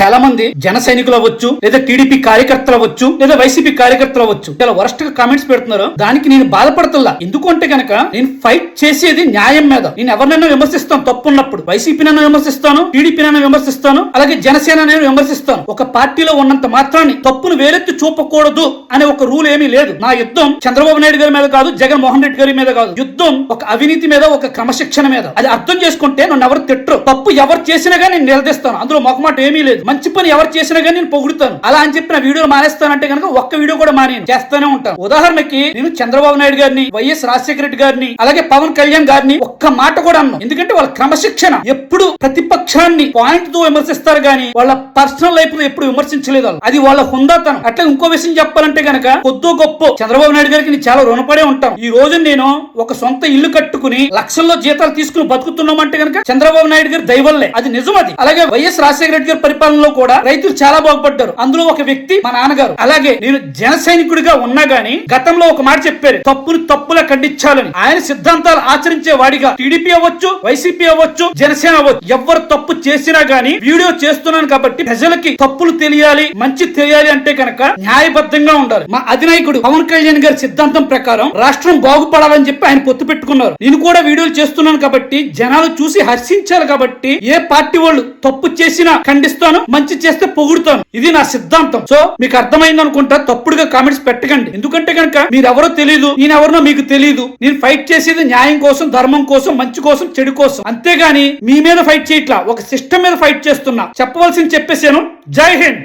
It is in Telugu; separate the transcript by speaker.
Speaker 1: చాలా మంది జన సైనికులు అవ్వచ్చు లేదా టీడీపీ కార్యకర్తలు అవ్వచ్చు లేదా వైసీపీ కార్యకర్తలు అవ్వచ్చు. చాలా వరస్ట్గా కామెంట్స్ పెడుతున్నారు. దానికి నేను బాధపడతల్లా. ఎందుకు అంటే నేను ఫైట్ చేసేది న్యాయం మీద. నేను ఎవరినైనా విమర్శిస్తాను. తప్పు ఉన్నప్పుడు. వైసీపీనైనా విమర్శిస్తాను టీడీపీనైనా విమర్శిస్తాను అలాగే జనసేన విమర్శిస్తాను. ఒక పార్టీలో ఉన్నంత మాత్రాన్ని తప్పును వేలెత్తి చూపకూడదు అనే ఒక రూల్ ఏమీ లేదు. నా యుద్ధం చంద్రబాబు నాయుడు గారి మీద కాదు జగన్ మోహన్ రెడ్డి గారి మీద కాదు. యుద్ధం ఒక అవినీతి మీద ఒక క్రమశిక్షణ మీద. అది అర్థం చేసుకుంటే నన్ను ఎవరు తిట్టరు. తప్పు ఎవరు చేసినా కానీ నిలదీస్తాను. అందులో మొకమాట ఏమీ లేదు. మంచి పని ఎవరు చేసినా కానీ నేను పొగుడుతాను. అలా అని చెప్పి నా వీడియోలు మానేస్తానంటే కనుక ఒక్క వీడియో కూడా మానేను చేస్తానే ఉంటాను. ఉదాహరణకి నేను చంద్రబాబు నాయుడు గారిని వైఎస్ రాజశేఖర రెడ్డి గారిని అలాగే పవన్ కళ్యాణ్ గారిని ఒక్క మాట కూడా అన్నాను ఎందుకంటే వాళ్ళ క్రమశిక్షణ ఎప్పుడు ప్రతిపక్షాన్ని పాయింట్తో విమర్శిస్తారు గానీ వాళ్ళ పర్సనల్ లైఫ్లో ఎప్పుడు విమర్శించలేదు వాళ్ళు. అది వాళ్ళ హుందాతనం. అట్లా ఇంకో విషయం చెప్పాలంటే గనక కొద్దో గొప్ప చంద్రబాబు నాయుడు గారికి నేను చాలా రుణపడే ఉంటాను. ఈ రోజు నేను ఒక సొంత ఇల్లు కట్టుకుని లక్షల్లో జీతాలు తీసుకుని బతుకుతున్నామంటే గనక చంద్రబాబు నాయుడు గారి దైవల్లే. అది నిజం అది. అలాగే వైఎస్ రాజశేఖర రెడ్డి గారి పరిపాలనలో కూడా రైతులు చాలా బాగుపడ్డారు. అందులో ఒక వ్యక్తి మా నాన్నగారు. అలాగే నేను జన సైనికుడిగా ఉన్నా గానీ గతంలో ఒక మాట చెప్పారు. తప్పులు తప్పులా ఖండించాలని. ఆయన సిద్ధాంతాలు ఆచరించే వాడిగా టీడీపీ అవ్వచ్చు వైసీపీ అవ్వచ్చు జనసేన అవ్వచ్చు. ఎవరు తప్పు చేసినా గానీ వీడియో చేస్తున్నాను కాబట్టి ప్రజలకి తప్పులు తెలియాలి మంచి తెలియాలి అంటే కనుక న్యాయబద్ధంగా ఉండాలి. మా అధినాయకుడు పవన్ కళ్యాణ్ గారి సిద్ధాంతం ప్రకారం రాష్ట్రం బాగుపడాలని చెప్పి ఆయన పొత్తు పెట్టుకున్నారు. నేను కూడా వీడియోలు చేస్తున్నాను కాబట్టి జనాలు చూసి హర్షించాలి కాబట్టి ఏ పార్టీ వాళ్ళు తప్పు చేసినా ఖండిస్తాను. మంచి చేస్తే పొగుడుతాను. ఇది నా సిద్ధాంతం. సో మీకు అర్థమైంది అనుకుంటా తప్పుడుగా కామెంట్స్ పెట్టకండి. ఎందుకంటే కనుక మీరెవరో తెలియదు నేనెవరినో మీకు తెలియదు నేను ఫైట్ చేసేది న్యాయం కోసం ధర్మం కోసం మంచి కోసం చెడు కోసం. అంతేగాని మీ మీద ఫైట్ చేయట్లా ఒక సిస్టమ్ మీద ఫైట్ చేస్తున్నా. చెప్పవలసింది చెప్పేసాను జై హింద్.